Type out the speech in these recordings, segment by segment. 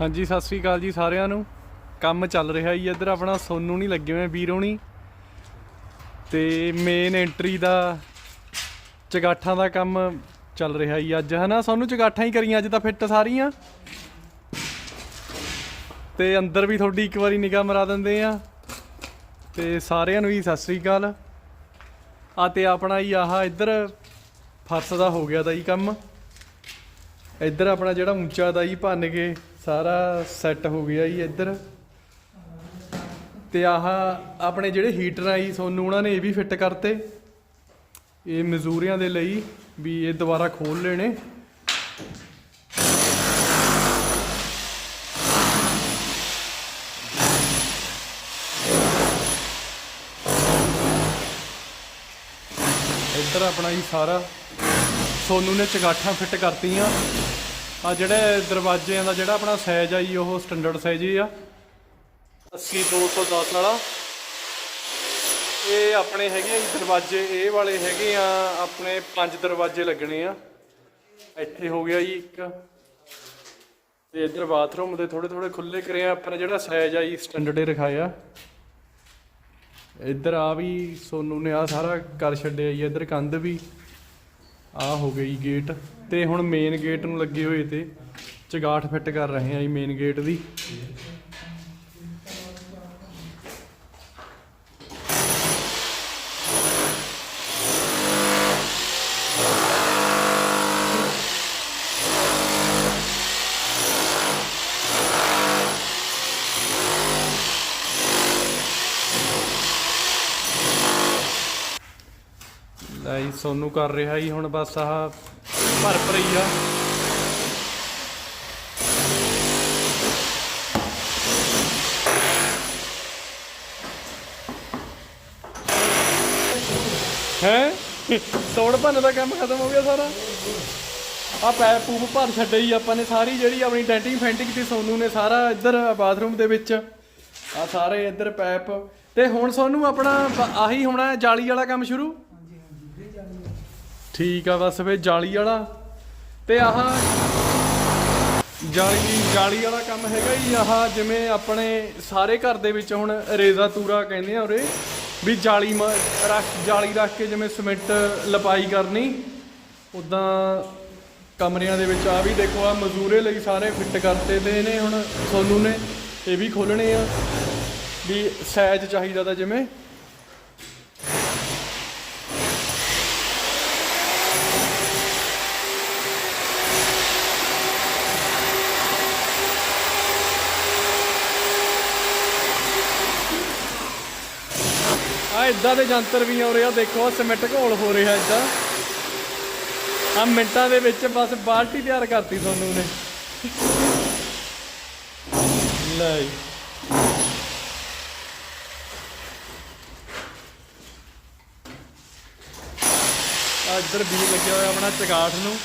ਹਾਂਜੀ, ਸਤਿ ਸ੍ਰੀ ਅਕਾਲ ਜੀ ਸਾਰਿਆਂ ਨੂੰ। ਕੰਮ ਚੱਲ ਰਿਹਾ ਜੀ ਇੱਧਰ, ਆਪਣਾ ਸੋਨੂ ਨਹੀਂ ਲੱਗੇ ਹੋਏ ਵੀਰੋਣੀ ਤੇ ਮੇਨ ਐਂਟਰੀ ਦਾ ਚਗਾਠਾਂ ਦਾ ਕੰਮ ਚੱਲ ਰਿਹਾ ਜੀ ਅੱਜ, ਹਨਾ? ਸੋਨੂੰ, ਚਗਾਠਾਂ ਹੀ ਕਰੀਆਂ ਅੱਜ ਤਾਂ ਫਿੱਟ ਸਾਰੀਆਂ। ਤੇ ਅੰਦਰ ਵੀ ਤੁਹਾਡੀ ਇੱਕ ਵਾਰੀ ਨਿਗਾਹ ਮਰਾ ਦਿੰਦੇ ਆ। ਤੇ ਸਾਰਿਆਂ ਨੂੰ ਹੀ ਸਤਿ ਸ੍ਰੀ ਅਕਾਲ। ਆ ਤੇ ਆਪਣਾ ਹੀ ਆਹ ਇੱਧਰ ਫਰਸ਼ ਦਾ ਹੋ ਗਿਆ ਦਾ ਜੀ ਕੰਮ। ਇੱਧਰ ਆਪਣਾ ਜਿਹੜਾ ਉੱਚਾ ਦਾ ਜੀ ਭੰਨ ਕੇ ਸਾਰਾ ਸੈੱਟ ਹੋ ਗਿਆ ਜੀ ਇੱਧਰ। ਤੇ ਆਹ ਆਪਣੇ ਜਿਹੜੇ ਹੀਟਰ ਆ ਜੀ, ਸੋਨੂੰ ਉਹਨਾਂ ਨੇ ਇਹ ਵੀ ਫਿੱਟ ਕਰਤੇ। ਇਹ ਮਜ਼ਦੂਰੀਆਂ ਦੇ ਲਈ ਵੀ ਇਹ ਦੁਬਾਰਾ ਖੋਲ ਲੈਣੇ। ਇੱਧਰ ਆਪਣਾ ਜੀ ਸਾਰਾ। ਸੋਨੂ ਨੇ ਚਗਾਠਾਂ ਫਿੱਟ ਕਰਤੀਆਂ। ਆ ਜਿਹੜੇ ਦਰਵਾਜ਼ਿਆਂ ਦਾ ਜਿਹੜਾ ਆਪਣਾ ਸਾਈਜ਼ ਆ ਜੀ, ਉਹ ਸਟੈਂਡਰਡ ਸਾਈਜ਼ ਹੀ ਆ। 80 210 ਵਾਲਾ। ਇਹ ਆਪਣੇ ਹੈਗੇ ਆ ਜੀ, ਦਰਵਾਜ਼ੇ ਇਹ ਵਾਲੇ ਹੈਗੇ ਆ, ਆਪਣੇ ਪੰਜ ਦਰਵਾਜ਼ੇ ਲੱਗਣੇ ਆ। ਇੱਥੇ ਹੋ ਗਿਆ ਜੀ ਇੱਕ। ਤੇ ਇੱਧਰ ਬਾਥਰੂਮ ਦੇ ਥੋੜੇ ਥੋੜੇ ਖੁੱਲੇ ਕਰੇ ਆ ਆਪਾਂ ਜਿਹੜਾ ਸਾਈਜ਼ ਆ ਜੀ ਸਟੈਂਡਰਡ ਹੀ ਰਖਾਇਆ। ਇੱਧਰ ਆ ਵੀ ਸੋਨੂ ਨੇ ਆ ਸਾਰਾ ਕਰ ਛੱਡਿਆ ਜੀ, ਇੱਧਰ ਕੰਧ ਵੀ। ਆ ਹੋ ਗਈ ਗੇਟ ਤੇ ਹੁਣ ਮੇਨ ਗੇਟ ਨੂੰ ਲੱਗੇ ਹੋਏ ਤੇ ਚਗਾਠ ਫਿੱਟ ਕਰ ਰਹੇ ਆ ਜੀ ਮੇਨ ਗੇਟ ਦੀ। ਲੈ ਜੀ ਸੋਨੂੰ ਕਰ ਰਿਹਾ ਜੀ, ਹੁਣ ਬਸ ਆਹ ਭਰ ਭਰੀ ਆ। ਹੈ? ਤੋੜ ਭੰਨ ਦਾ ਕੰਮ ਖਤਮ ਹੋ ਗਿਆ ਸਾਰਾ। ਆ ਪੈਪ ਪੂਪ ਭਰ ਛੱਡੇ ਆਪਾਂ ਨੇ ਸਾਰੀ ਜਿਹੜੀ ਆਪਣੀ ਡੈਂਟਿੰਗ ਫੈਂਟਿੰਗ ਤੇ ਸੋਨੂ ਨੇ ਸਾਰਾ ਇੱਧਰ ਬਾਥਰੂਮ ਦੇ ਵਿੱਚ। ਆ ਸਾਰੇ ਇੱਧਰ ਪੈਪ। ਤੇ ਹੁਣ ਸੋਨੂ ਆਪਣਾ ਆਹੀ ਹੋਣਾ ਜਾਲੀ ਵਾਲਾ ਕੰਮ ਸ਼ੁਰੂ। ਠੀਕ ਆ ਬਸ ਫੇ ਜਾਲੀ ਵਾਲਾ। ਤੇ ਆਹ ਜਾਲੀ ਜਾਲੀ ਵਾਲਾ ਕੰਮ ਹੈਗਾ ਜੀ, ਆਹ ਜਿਵੇਂ ਆਪਣੇ ਸਾਰੇ ਘਰ ਦੇ ਵਿੱਚ ਹੁਣ ਰੇਜ਼ਾ ਤੂਰਾ ਕਹਿੰਦੇ ਆ ਉਰੇ, ਵੀ ਜਾਲੀ ਮ- ਰੱਖ ਜਾਲੀ ਰੱਖ ਕੇ ਜਿਵੇਂ ਸਿਮੈਂਟ ਲਪਾਈ ਕਰਨੀ ਉਦਾਂ ਕਮਰਿਆਂ ਦੇ ਵਿੱਚ ਆ ਵੀ ਦੇਖੋ ਆ ਮਜ਼ਦੂਰੇ ਲਈ ਸਾਰੇ ਫਿੱਟ ਕਰਤੇ ਤੇ ਨੇ ਹੁਣ ਸੋਨੂ ਨੇ, ਇਹ ਵੀ ਖੋਲਣੇ ਆ, ਵੀ ਸਾਈਜ਼ ਚਾਹੀਦਾ ਤਾਂ ਜਿਵੇਂ ਆ ਇਦਾਂ ਦੇ ਯੰਤਰ ਵੀ ਆ ਰਿਹਾ ਦੇਖੋ, ਆਹ ਸਿਮੈਂਟ ਘੋਲ ਹੋ ਰਿਹਾ ਇਦਾਂ। ਆ ਮਿੰਟਾਂ ਦੇ ਵਿੱਚ ਬਸ ਬਾਲਟੀ ਤਿਆਰ ਕਰਤੀ ਤੁਹਾਨੂੰ ਨੇ ਲੈ ਆ ਇੱਧਰ ਵੀ ਲੱਗਿਆ ਹੋਇਆ ਆਪਣਾ ਚਗਾਠ ਨੂੰ।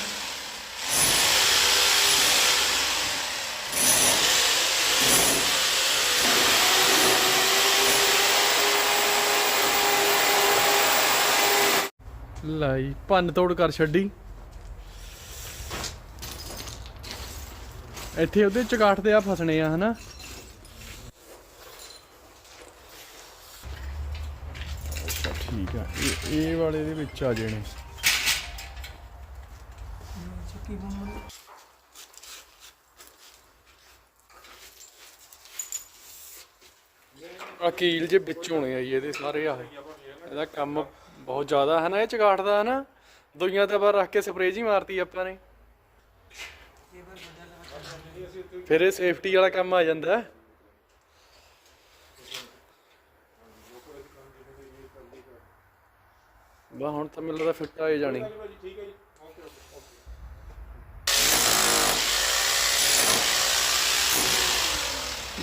ਲਈ ਭੰਨ ਤੋੜ ਕਰ ਛੱਡੀ। ਇੱਥੇ ਉਹਦੇ ਚਗਾਠ ਦੇ ਆ ਫਸਣੇ ਆ, ਹਨਾ? ਠੀਕ ਆ। ਇਹ ਇਹ ਵਾਲੇ ਦੇ ਵਿੱਚ ਆ ਜਾਣੇ। ਆ ਕੀਲ ਜੇ ਵਿੱਚ ਹੋਣੇ ਆ ਜੀ, ਇਹਦੇ ਸਾਰੇ ਆ ਇਹਦਾ ਕੰਮ ਬਹੁਤ ਜ਼ਿਆਦਾ ਹੈ ਨਾ ਇਹ ਚਗਾਠ ਦਾ, ਹੈ ਨਾ? ਦੁਈਆਂ ਤੇ ਬਾਰ ਰੱਖ ਕੇ ਸਪਰੇਅ ਜੀ ਮਾਰਤੀ ਆਪਾਂ ਨੇ। ਫਿਰ ਇਹ ਸੇਫਟੀ ਵਾਲਾ ਕੰਮ ਆ ਜਾਂਦਾ ਹੈ। ਬਾ ਹੁਣ ਤਾਂ ਮੈਨੂੰ ਲੱਗਦਾ ਫਿੱਟ ਆਏ ਜਾਣੀ।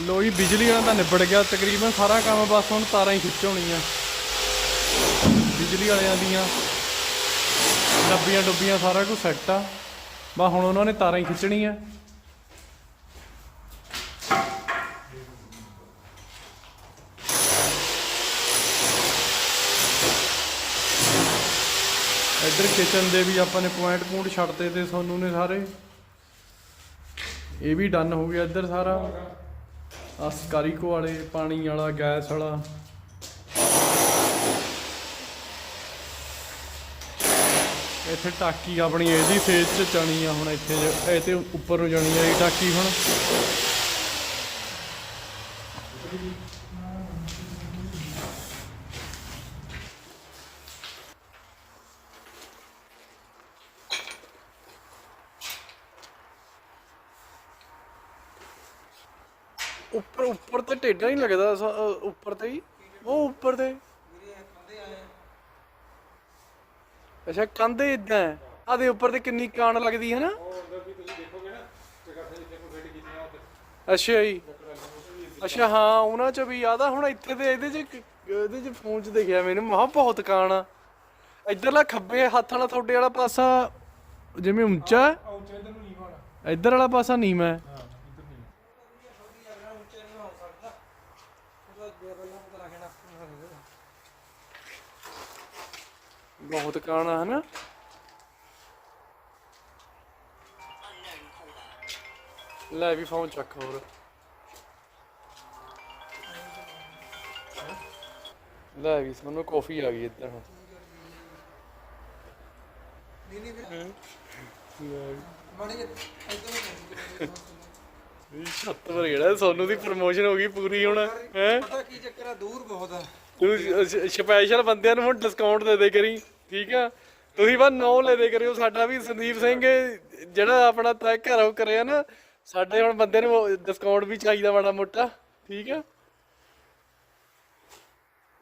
ਲੋਈ ਬਿਜਲੀ ਵਾਲਾ ਤਾਂ ਨਿਬੜ ਗਿਆ। ਤਕਰੀਬਨ ਸਾਰਾ ਕੰਮ ਬਸ ਹੁਣ ਤਾਰਾਂ ਹੀ ਖਿੱਚੋਣੀਆਂ ਬਿਜਲੀ ਵਾਲਿਆਂ ਦੀਆਂ ਡੱਬੀਆਂ ਡੁੱਬੀਆਂ ਸਾਰਾ ਕੁਝ ਸੈੱਟ ਆ। ਬਾ ਹੁਣ ਉਹਨਾਂ ਨੇ ਤਾਰਾਂ ਹੀ ਖਿੱਚਣੀਆਂ। ਇੱਧਰ ਕਿਚਨ ਦੇ ਵੀ ਆਪਾਂ ਨੇ ਪੁਆਇੰਟ ਪੁਆਇੰਟ ਛੱਡਤੇ ਤੇ ਸਾਨੂੰ ਨੇ ਸਾਰੇ। ਇਹ ਵੀ ਡਨ ਹੋ ਗਿਆ ਇੱਧਰ ਸਾਰਾ। ਆ ਸਕਾਰੀਕੋ ਵਾਲੇ, ਪਾਣੀ ਵਾਲਾ, ਗੈਸ ਵਾਲਾ। ਇੱਥੇ ਟਾਕੀ ਆਪਣੀ ਇਹਦੀ ਸੇਜ ਚ ਚਣੀ ਆ ਹੁਣ ਇੱਥੇ ਇਹ ਤੇ ਉੱਪਰ ਨੂੰ ਜਾਣੀ ਆ ਇਹ ਟਾਕੀ ਹੁਣ। ਉੱਪਰ ਉੱਪਰ ਤੇ ਟੇਡਾ ਨਹੀਂ ਲੱਗਦਾ ਉੱਪਰ ਤੇ ਹੀ? ਉਹ ਉੱਪਰ ਤੇ। ਅੱਛਾ ਕੰਧੇ ਇਦਾਂ ਆ ਦੇ ਉੱਪਰ ਤੇ ਕਿੰਨੀ ਕਾਣ ਲੱਗਦੀ ਹੈ ਨਾ। ਅੱਛਾ ਜੀ। ਅੱਛਾ ਹਾਂ ਉਹਨਾਂ ਚ ਵੀ ਆਦਾ ਹੁਣ ਇੱਥੇ ਤੇ ਇਹਦੇ ਚ ਇਹਦੇ ਚ ਫੋਨ ਚ ਦਿਖਿਆ ਮੈਨੂੰ। ਮਹਾ ਬਹੁਤ ਕਾਣ ਆ। ਇਧਰਲਾ ਖੱਬੇ ਹੱਥ ਵਾਲਾ ਤੁਹਾਡੇ ਵਾਲਾ ਪਾਸਾ ਜਿਵੇਂ ਉੱਚਾ ਇੱਧਰ ਵਾਲਾ ਪਾਸਾ ਨੀਵਾਂ ਹੈ ਹਾਂ ਇੱਧਰ ਨਹੀਂ ਬਹੁਤ ਕਾਣਾ ਹੈ ਨਾ ਲੈ ਵੀ ਫੋਨ ਚੱਕ ਹੋਰ। ਲੈ ਵੀ ਸਾਨੂੰ ਕਾਫੀ ਆ ਗਈ ਇੱਧਰ ਹੁਣ। ਇਹ ਛੱਤ ਪਰ ਜਿਹੜਾ ਸੋਨੂ ਦੀ ਪ੍ਰਮੋਸ਼ਨ ਹੋ ਗਈ ਪੂਰੀ ਹੁਣ ਹੈ? ਪਤਾ ਕੀ ਚੱਕਰ ਆ ਦੂਰ ਬਹੁਤ ਆ। ਤੂੰ ਸਪੈਸ਼ਲ ਬੰਦਿਆਂ ਨੂੰ ਹੁਣ ਡਿਸਕਾਊਂਟ ਦੇ ਦੇ ਕਰੀ। ਠੀਕ ਆ? ਤੁਸੀਂ ਬਸ ਨੌ ਲੈ ਦੇ ਕਰਿਓ ਸਾਡਾ ਵੀ ਸੰਦੀਪ ਸਿੰਘ ਜਿਹੜਾ ਆਪਣਾ ਤੈਅ ਘਰੋਂ ਕਰਿਆ ਨਾ ਸਾਡੇ ਹੁਣ ਬੰਦੇ ਨੂੰ ਡਿਸਕਾਊਂਟ ਵੀ ਚਾਹੀਦਾ ਮਾੜਾ ਮੋਟਾ ਠੀਕ ਆ?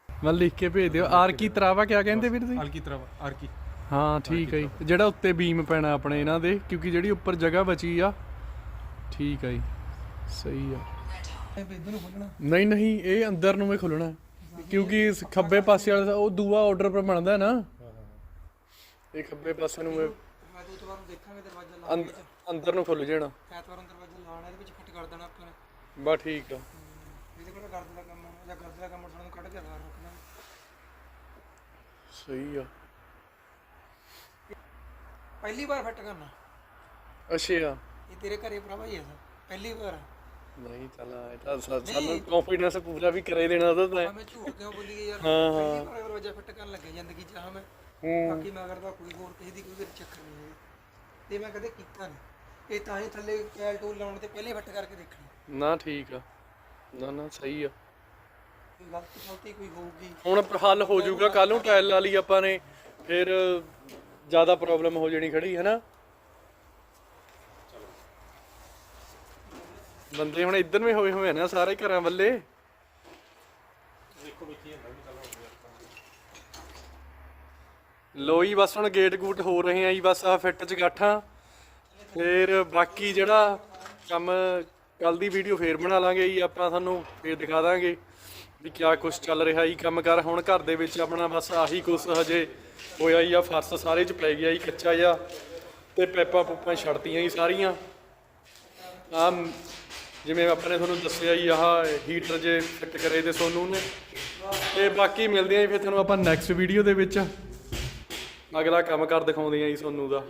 ਮੈਂ ਲਿਖ ਕੇ ਭੇਜ ਦਿਓ। ਆਰ ਕੀ ਤਰਾਵਾ ਕਿਆ ਕਹਿੰਦੇ ਵੀਰ ਤੁਸੀਂ? ਹਲਕੀ ਤਰ੍ਹਾਂ ਆਰਕੀ ਹਾਂ ਠੀਕ ਹੈ ਜੀ। ਜਿਹੜਾ ਉੱਤੇ ਬੀਮ ਪੈਣਾ ਆਪਣੇ ਇਹਨਾਂ ਦੇ ਕਿਉਂਕਿ ਜਿਹੜੀ ਉੱਪਰ ਜਗ੍ਹਾ ਬਚੀ ਆ ਠੀਕ ਹੈ ਜੀ। ਸਹੀ ਆ। ਨਹੀਂ ਨਹੀਂ ਇਹ ਅੰਦਰ ਨੂੰ ਹੀ ਖੁੱਲਣਾ ਕਿਉਂਕਿ ਇਸ ਖੱਬੇ ਪਾਸੇ ਵਾਲਾ ਉਹ ਦੂਆ ਆਰਡਰ ਪਰ ਬਣਦਾ ਨਾ। ਇਹ ਖੱਬੇ ਪਾਸੇ ਨੂੰ ਇਹ ਮੈਂ ਤਾਂ ਉਤਵਾਰ ਨੂੰ ਦੇਖਾਂਗੇ ਦਰਵਾਜ਼ਾ ਲਾ ਅੰਦ- ਅੰਦਰ ਨੂੰ ਖੁੱਲ ਜਾਣਾ। ਐਤਵਾਰ ਨੂੰ ਦਰਵਾਜ਼ਾ ਲਾਣਾ ਇਹਦੇ ਵਿੱਚ ਫਿੱਟ ਕਰ ਦੇਣਾ ਆਪਾਂ ਨੇ। ਬਾ ਠੀਕ ਆ। ਇਹਦੇ ਕੋਲ ਗਰਦ ਦਾ ਕੰਮ ਹੋਣਾ ਜਾਂ ਗਰਦ ਦਾ ਕੰਮ ਸਾਨੂੰ ਕੱਢ ਕੇ ਬਾਹਰ ਰੱਖਣਾ। ਸਹੀ ਆ। ਪਹਿਲੀ ਵਾਰ ਫਿੱਟ ਕਰਨਾ। ਅੱਛਾ। ਇਹ ਤੇਰੇ ਘਰੇ ਭਰਾਵਾ ਹੀ ਆ ਸਰ ਪਹਿਲੀ ਵਾਰ। ਨਹੀਂ ਚੱਲ ਇਹ ਤਾਂ ਸਾ- ਸਾਨੂੰ ਕੰਫੀਡੈਂਸ ਪੂਰਾ ਵੀ ਕਰੇ ਦੇਣਾ ਉਹਦਾ ਤਾਂ। ਮੈਂ ਝੂਠ ਕਿਉਂ ਬੋਲੀ ਯਾਰ? ਹਾਂ, ਪਹਿਲੀ ਵਾਰ ਦਰਵਾਜ਼ਾ ਫਿੱਟ ਕਰਨ ਲੱਗੇ ਜ਼ਿੰਦਗੀ 'ਚ ਹਾਂ ਮੈਂ। ਹੂੰ। ਬਾਕੀ ਮੈਂ ਕਰਦਾ ਕੋਈ ਹੋਰ ਕਿਸੇ ਦੀ ਕੋਈ ਚੱਕਰ ਨਹੀਂ ਹੈ ਤੇ ਮੈਂ ਕਦੇ ਕੀਤਾ ਨਹੀਂ। ਇਹ ਤਾਂ ਹੀ ਥੱਲੇ ਕੈਲ ਟੂਲ ਲਾਉਣ ਤੇ ਪਹਿਲੇ ਫਿੱਟ ਕਰਕੇ ਦੇਖਣੀ। ਨਾ ਠੀਕ ਆ। ਨਾ ਨਾ ਸਹੀ ਆ। ਕੋਈ ਗਲਤੀ ਗਲਤੀ ਕੋਈ ਹੋਊਗੀ। ਹੁਣ ਪਰ ਹੱਲ ਹੋ ਜਾਊਗਾ। ਕੱਲ ਨੂੰ ਟਾਇਲ ਲਾ ਲਈ ਆਪਾਂ ਨੇ। ਫਿਰ ਜ਼ਿਆਦਾ ਪ੍ਰੋਬਲਮ ਹੋ ਜਾਣੀ ਖੜੀ ਹੈ ਨਾ ਬੰਦੇ ਹੁਣ ਇੱਧਰ ਵੀ ਹੋਏ ਹੋਏ ਨਾ ਸਾਰੇ ਘਰਾਂ ਵੱਲੇ। ਲੋਈ ਬਸ ਹੁਣ ਗੇਟ ਗੂਟ ਹੋ ਰਹੇ ਆ ਜੀ, ਬਸ ਆ ਫਿੱਟ ਚ ਗਾਠਾਂ ਫਿਰ ਬਾਕੀ ਜਿਹੜਾ ਕੰਮ ਕੱਲ ਦੀ ਵੀਡੀਓ ਫੇਰ ਬਣਾ ਲਾਂਗੇ ਜੀ, ਆਪਾਂ ਤੁਹਾਨੂੰ ਫੇਰ ਦਿਖਾ ਦਾਂਗੇ ਵੀ ਕਿਆ ਕੁਝ ਚੱਲ ਰਿਹਾ ਜੀ, ਕੰਮ ਕਰ। ਹੁਣ ਘਰ ਦੇ ਵਿੱਚ ਆਪਣਾ ਬਸ ਆਹੀ ਕੁਛ ਹਜੇ ਹੋਇਆ ਹੀ ਆ ਫਰਸ਼ ਸਾਰੇ ਚ ਪੈ ਗਿਆ ਜੀ, ਕੱਚਾ ਜਿਹਾ ਤੇ ਪੈਪਾਂ ਪੂਪਾਂ ਛੱਡਤੀਆਂ ਜੀ ਸਾਰੀਆਂ। ਆ ਜਿਵੇਂ ਆਪਾਂ ਨੇ ਤੁਹਾਨੂੰ ਦੱਸਿਆ ਜੀ, ਆਹ ਹੀਟਰ ਜੇ ਫਿੱਟ ਕਰੇ ਤੇ ਸੋਨੂੰ ਨੇ। ਤੇ ਬਾਕੀ ਮਿਲਦੇ ਆਂ ਜੀ, ਫਿਰ ਤੁਹਾਨੂੰ ਆਪਾਂ ਨੈਕਸਟ ਵੀਡੀਓ ਦੇ ਵਿੱਚ। ਅਗਲਾ ਕੰਮ ਕਰ ਦਿਖਾਉਂਦੇ ਆਂ ਜੀ ਤੁਹਾਨੂੰ ਦਾ।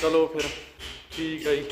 ਚਲੋ ਫਿਰ ਠੀਕ ਆ ਜੀ।